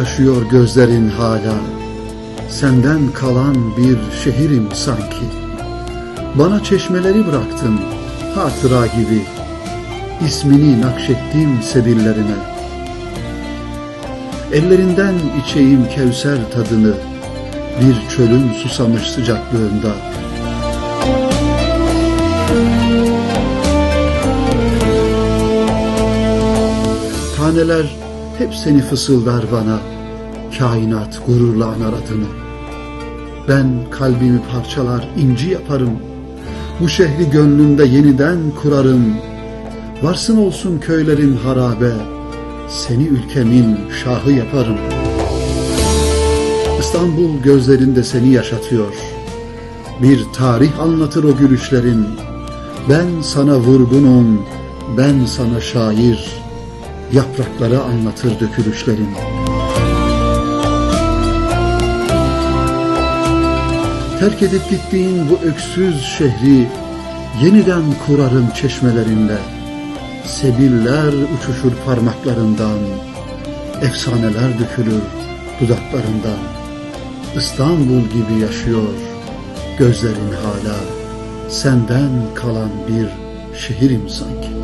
yaşıyor gözlerin hala. Senden kalan bir şehirim sanki. Bana çeşmeleri bıraktın hatıra gibi. İsmini nakşettim sebillerine. Ellerinden içeyim kevser tadını. Bir çölün susamış sıcaklığında. Taneler hep seni fısıldar bana. Kainat gururla anar adını. Ben kalbimi parçalar inci yaparım. Bu şehri gönlümde yeniden kurarım. Varsın olsun köylerin harabe. Seni ülkemin şahı yaparım. İstanbul gözlerinde seni yaşatıyor. Bir tarih anlatır o gülüşlerin. Ben sana vurgunum, ben sana şair. Yapraklara anlatır dökülüşlerin. Terk edip gittiğin bu öksüz şehri yeniden kurarım çeşmelerinde. Sebiller uçuşur parmaklarından, efsaneler dökülür dudaklarından. İstanbul gibi yaşıyor gözlerin hala. Senden kalan bir şehirim sanki.